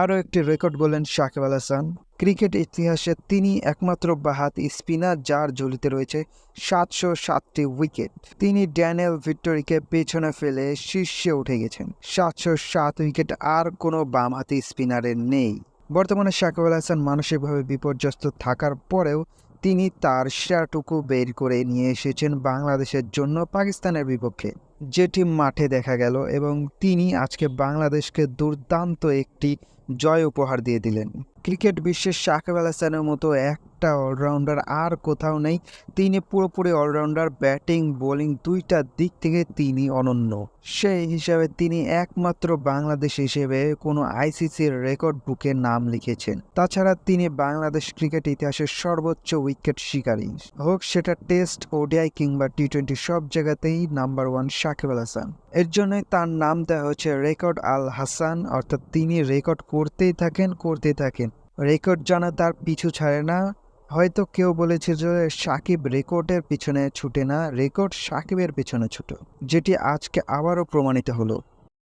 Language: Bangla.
আরও একটি রেকর্ড বলেন সাকিব আল হাসান। ক্রিকেট ইতিহাসে তিনি একমাত্র বাহাত স্পিনার যার ঝুলিতে রয়েছে সাতশো সাতটি উইকেট। তিনি ড্যানিয়েল ভিক্টরিকে পেছনে ফেলে শীর্ষে উঠে গেছেন। সাতশো সাত উইকেট আর কোনো বামহাতি স্পিনারের নেই। বর্তমানে সাকিব আল হাসান মানসিকভাবে বিপর্যস্ত থাকার পরেও তিনি তার সেরাটুকু বের করে নিয়ে এসেছেন বাংলাদেশের জন্য পাকিস্তানের বিপক্ষে। যেটি মাঠে দেখা গেল এবং তিনি আজকে বাংলাদেশকে দুর্দান্ত একটি জয় উপহার দিয়ে দিলেন। ক্রিকেট বিশ্বের সাকিব হাসানের মতো একটা অলরাউন্ডার আর কোথাও নেই। তিনি পুরোপুরি অলরাউন্ডার ব্যাটিং বোলিং দুইটা দিক থেকে তিনি অনন্য। সেই হিসাবে তিনি একমাত্র বাংলাদেশ হিসেবে কোনো আইসিসির রেকর্ড বুকে নাম লিখেছেন। তাছাড়া তিনি বাংলাদেশ ক্রিকেট ইতিহাসের সর্বোচ্চ উইকেট শিকারী। হোক সেটা টেস্ট ওডিআই কিংবা টি টোয়েন্টি সব জায়গাতেই নাম্বার ওয়ান সাকিব আল হাসান। এর জন্যই তার নাম দেওয়া হয়েছে রেকর্ড আল হাসান, অর্থাৎ তিনি রেকর্ড করতেই থাকেন করতেই থাকেন। রেকর্ড জানা তার পিছু ছাড়ে না। হয়তো কেউ বলেছে যে সাকিব রেকর্ডের পিছনে ছুটে না, রেকর্ড সাকিবের পিছনে ছুটো। যেটি আজকে আবারও প্রমাণিত হলো।